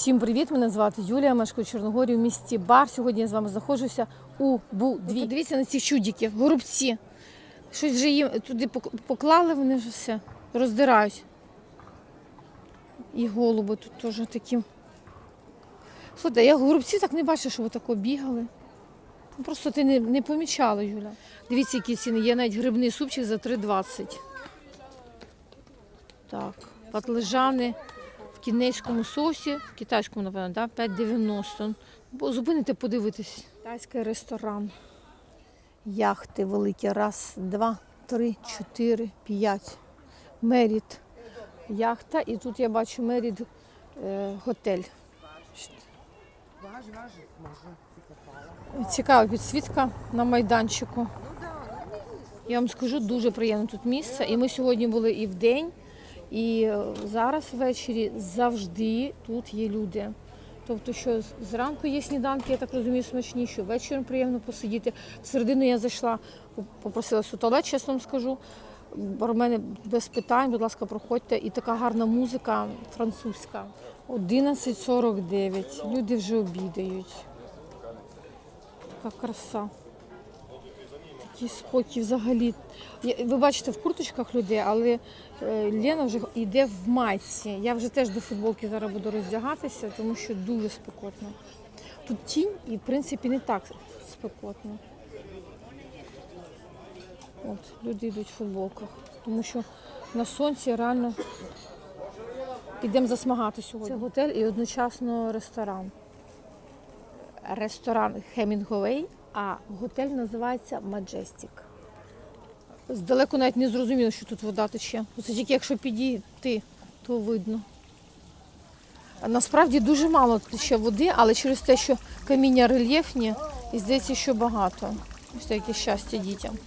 Всім привіт! Мене звати Юлія, мешкаю Чорногорії в місті Бар. Сьогодні я з вами знаходжуся у Будві. Подивіться на ці чудики, голубці. Щось вже їм туди поклали, вони вже все роздирають. І голуби тут теж такі. Слухайте, я голубці так не бачу, що ви тако бігали. Ну, Просто ти не, не помічала, Юля. Дивіться, які ціни. Є навіть грибний супчик за 3,20. Так, патлежани в кінейському соусі, в китайському, напевно, да? 5,90. Бо зупините подивитись. Китайський ресторан. Яхти великі. Раз, два, три, чотири, п'ять. Меріт. Яхта. І тут я бачу Меріт е, готель. Цікава підсвітка на майданчику. Я вам скажу, дуже приємне тут місце. І ми сьогодні були і вдень, і зараз ввечері завжди тут є люди. Тобто, що зранку є сніданки, я так розумію, смачні, що вечором приємно посидіти. Всередину я зайшла, попросилася у туалет, чесно вам скажу. Бармени без питань, будь ласка, проходьте. І така гарна музика французька. 11.49. Люди вже обідають. Така краса. Такий спокій взагалі. Ви бачите в курточках людей, але е, Лена вже йде в майці. Я вже теж до футболки зараз буду роздягатися, тому що дуже спекотно. Тут тінь і, в принципі, не так спекотно. От, люди йдуть в футболках, тому що на сонці реально підемо засмагати сьогодні. Це готель і одночасно ресторан. Ресторан Хемінгуей, а готель називається Маджестік. Здалеку навіть не зрозуміло, що тут вода тече. Оце тільки якщо підійти, то видно. Насправді дуже мало тече води, але через те, що каміння рельєфні, і здається, що багато. Ось таке щастя дітям.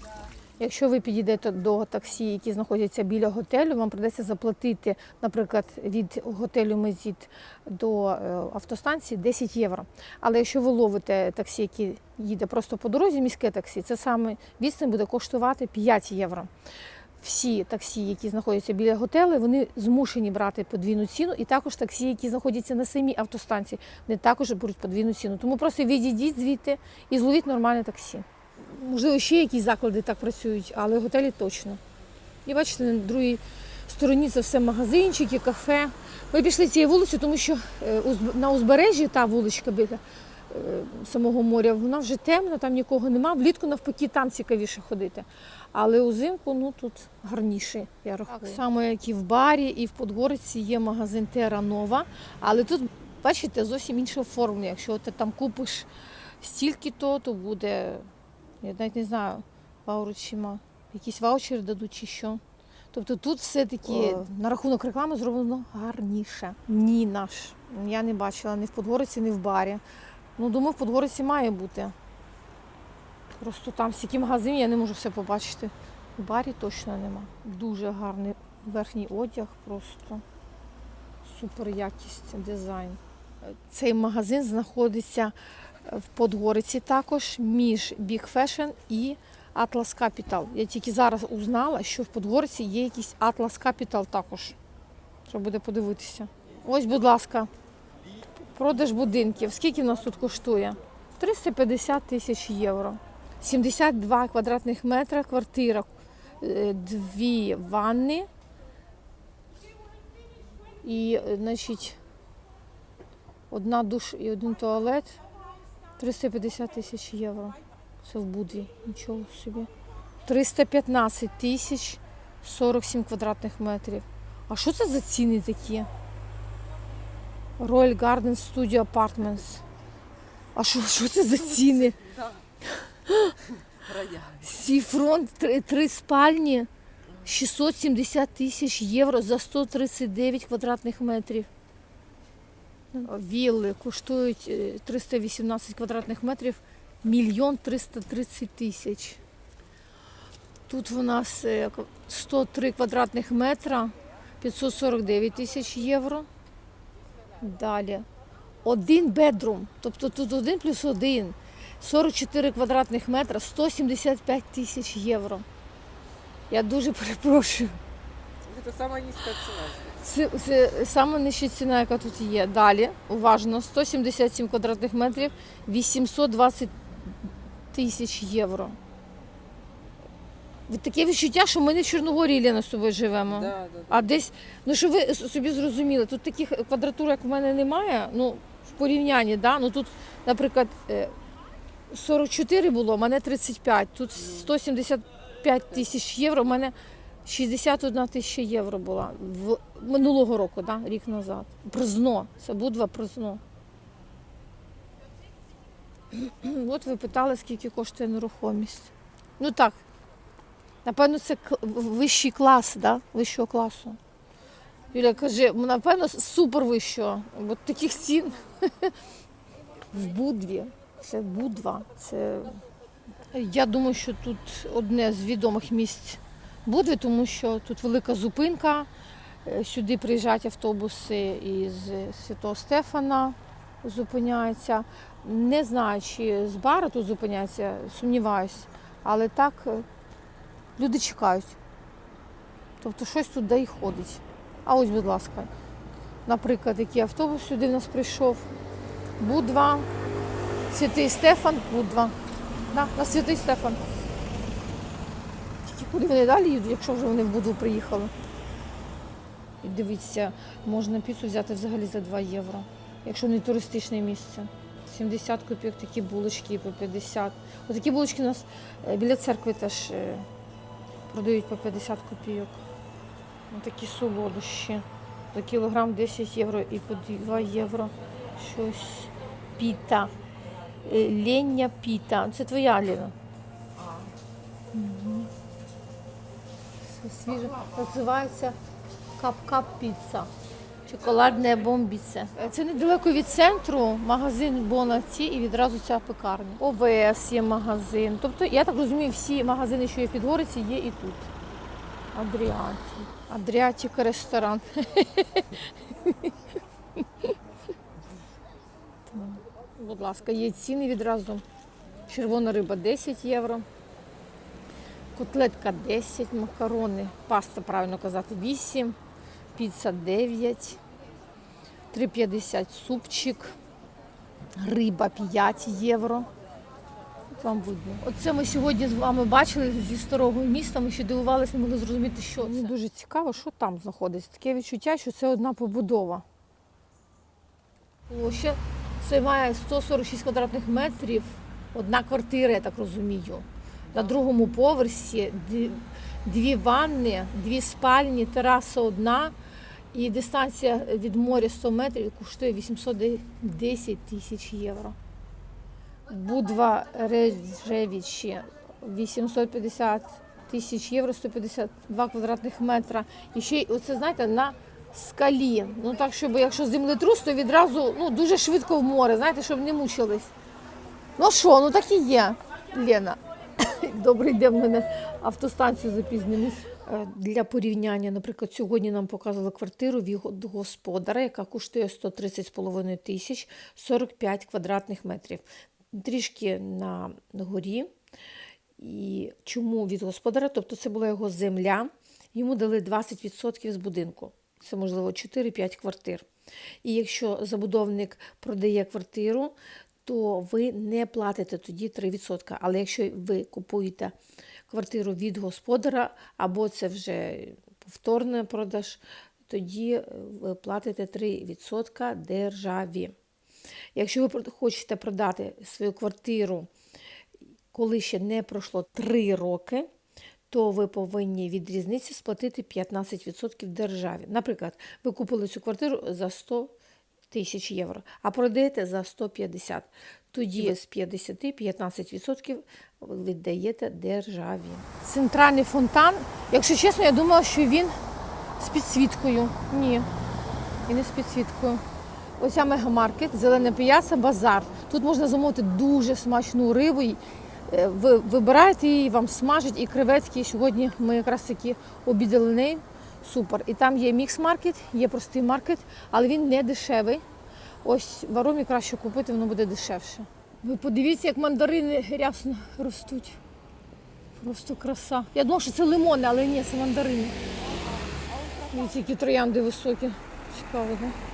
Якщо ви підійдете до таксі, які знаходяться біля готелю, вам придеться заплатити, наприклад, від готелю Мезіт до е, автостанції 10 євро. Але якщо ви ловите таксі, яке їде просто по дорозі, міське таксі, це саме відстань буде коштувати 5 євро. Всі таксі, які знаходяться біля готелю, вони змушені брати подвійну ціну, і також таксі, які знаходяться на самій автостанції, вони також беруть подвійну ціну. Тому просто відійдіть звідти і зловіть нормальне таксі. Можливо, ще якісь заклади так працюють, але готелі точно. І бачите, на другій стороні це все магазинчики, кафе. Ми пішли цією вулицею, тому що е, на узбережжі та вуличка біля е, самого моря, вона вже темна, там нікого нема. Влітку навпаки там цікавіше ходити. Але узимку ну тут гарніше, я рахую. Так само, як і в барі, і в Подгориці є магазин Терра Нова. Але тут, бачите, зовсім інше оформлення. Якщо ти там купиш стільки-то, то буде, я навіть не знаю, ваучима, якісь ваучери дадуть чи що. Тобто тут все-таки на рахунок реклами зроблено гарніше. Ні, наш. Я не бачила ні в Подгориці, ні в барі. Ну, думаю, в Подгориці має бути. Просто там стільки магазинів, я не можу все побачити. В барі точно нема. Дуже гарний верхній одяг, просто супер якість, дизайн. Цей магазин знаходиться в Подгориці також між Big Fashion і Atlas Capital. Я тільки зараз узнала, що в Подгориці є якийсь Atlas Capital також. Що буде подивитися. Ось, будь ласка, продаж будинків. Скільки в нас тут коштує? 350 тисяч євро. 72 квадратних метра квартира, е, дві ванни і, е, значить, одна душ і один туалет. 350 тисяч євро. Це в Будві. Нічого собі. 315 тисяч 47 квадратних метрів. А що це за ціни такі? Royal Garden Studio Apartments. А що, що це за ціни? Сіфрон, три, три спальні, 670 тисяч євро за 139 квадратних метрів. Вілли коштують е, 318 квадратних метрів, мільйон 330 тисяч. Тут у нас е, 103 квадратних метра, 549 тисяч євро. Далі. Один бедрум, тобто тут один плюс один. 44 квадратних метра, 175 тисяч євро. Я дуже перепрошую. Самая низкая цена. здесь. Це, це саме нижча ціна, яка тут є. Далі, уважно, 177 квадратних метрів, 820 тисяч євро. Таке відчуття, що ми не в Чорногорії Лена, з собою живемо. Да, да, да. А десь, ну що ви собі зрозуміли, тут таких квадратур, як в мене, немає. Ну, в порівнянні, да? ну тут, наприклад, е, 44 було, в мене 35, тут 175 тисяч євро, мене 61 тисяча євро була в минулого року, да? рік назад. Призно, це Будва призно. От ви питали, скільки коштує нерухомість. Ну так, Напевно, це вищий клас, да? вищого класу. Юля каже, напевно, супер вищого. Бо таких цін в Будві. Це Будва. Це... Я думаю, що тут одне з відомих місць Будви, тому що тут велика зупинка. Е, Сюди приїжджають автобуси із Святого Стефана, зупиняються. Не знаю, чи з бара тут зупиняються, сумніваюся. Але так е, Люди чекають. Тобто щось тут да й ходить. А ось, будь ласка, наприклад, який автобус сюди в нас прийшов. Будва, Святий Стефан, Будва. Да, на Святий Стефан. Куди вони далі їдуть, якщо вже вони в Будву приїхали. І дивіться, можна піцу взяти взагалі за 2 євро, якщо не туристичне місце. 70 копійок такі булочки по 50. Отакі булочки у нас е, біля церкви теж е, продають по 50 копійок. Ну, такі солодощі. За кілограм 10 євро і по 2 євро. Щось піта. Е, Лення піта. Це твоя Ліна. Це свіже. Називається кап-кап піца. Шоколадне бомбіце. Це недалеко від центру, магазин Бонаці і відразу ця пекарня. ОВС є магазин. Тобто, я так розумію, всі магазини, що є в Підгориці, є і тут. Адріаті. Адріатік ресторан. Будь ласка, є ціни відразу. Червона риба 10 євро. Котлетка 10, макарони, паста, правильно казати, 8, піца 9, 3,50 супчик, риба 5 євро. От вам видно. Оце ми сьогодні з вами бачили зі старого міста. Ми ще дивувалися, не могли зрозуміти, що це. Мені дуже цікаво, що там знаходиться. Таке відчуття, що це одна побудова. Площа це має 146 квадратних метрів, одна квартира, я так розумію. На другому поверсі дві- ванни, дві спальні, тераса одна. І дистанція від моря 100 метрів коштує 810 тисяч євро. Будва Реджевічі 850 тисяч євро, 152 квадратних метра. І ще й оце, знаєте, на скалі. Ну так, щоб якщо землетрус, то відразу ну, дуже швидко в море, знаєте, щоб не мучились. Ну що, ну так і є, Лена. Добрий день, в мене автостанцію запізнились. Е, Для порівняння, наприклад, сьогодні нам показували квартиру від господара, яка коштує 130,5 тисяч 45 квадратних метрів. Трішки на горі. І чому від господара? Тобто це була його земля. Йому дали 20% з будинку. Це, можливо, 4-5 квартир. І якщо забудовник продає квартиру, то ви не платите тоді 3%. Але якщо ви купуєте квартиру від господара, або це вже повторний продаж, тоді е, ви платите 3% державі. Якщо ви хочете продати свою квартиру, коли ще не пройшло 3 роки, то ви повинні від різниці сплатити 15% державі. Наприклад, ви купили цю квартиру за 100 тисяч євро, а продаєте за 150. Тоді з 50 15% ви віддаєте державі. Центральний фонтан, якщо чесно, я думала, що він з підсвіткою. Ні, і не з підсвіткою. Оця мегамаркет, зелена п'яца, базар. Тут можна замовити дуже смачну рибу. е, Ви вибираєте її, вам смажать і креветки. І Сьогодні ми якраз таки обідали нею. Супер. І там є мікс-маркет, є простий маркет, але він не дешевий. Ось в аромі краще купити, воно буде дешевше. Ви подивіться, як мандарини рясно ростуть. Просто краса. Я думала, що це лимони, але ні, це мандарини. Ось які троянди високі. Цікаво, так?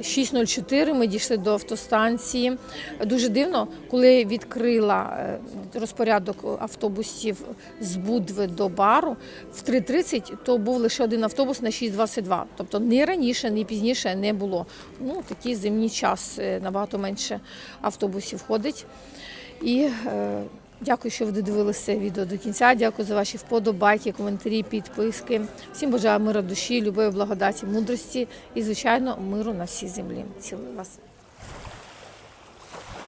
6.04 ми дійшли до автостанції. Дуже дивно, коли відкрила е, розпорядок автобусів з Будви до бару в 3.30, то був лише один автобус на 6.22. Тобто ні раніше, ні пізніше не було. Ну, такий зимній час е, набагато менше автобусів ходить. І е, дякую, що ви додивилися відео до кінця. Дякую за ваші вподобайки, коментарі, підписки. Всім бажаю мира душі, любові, благодаті, мудрості і, звичайно, миру на всій землі. Цілую вас.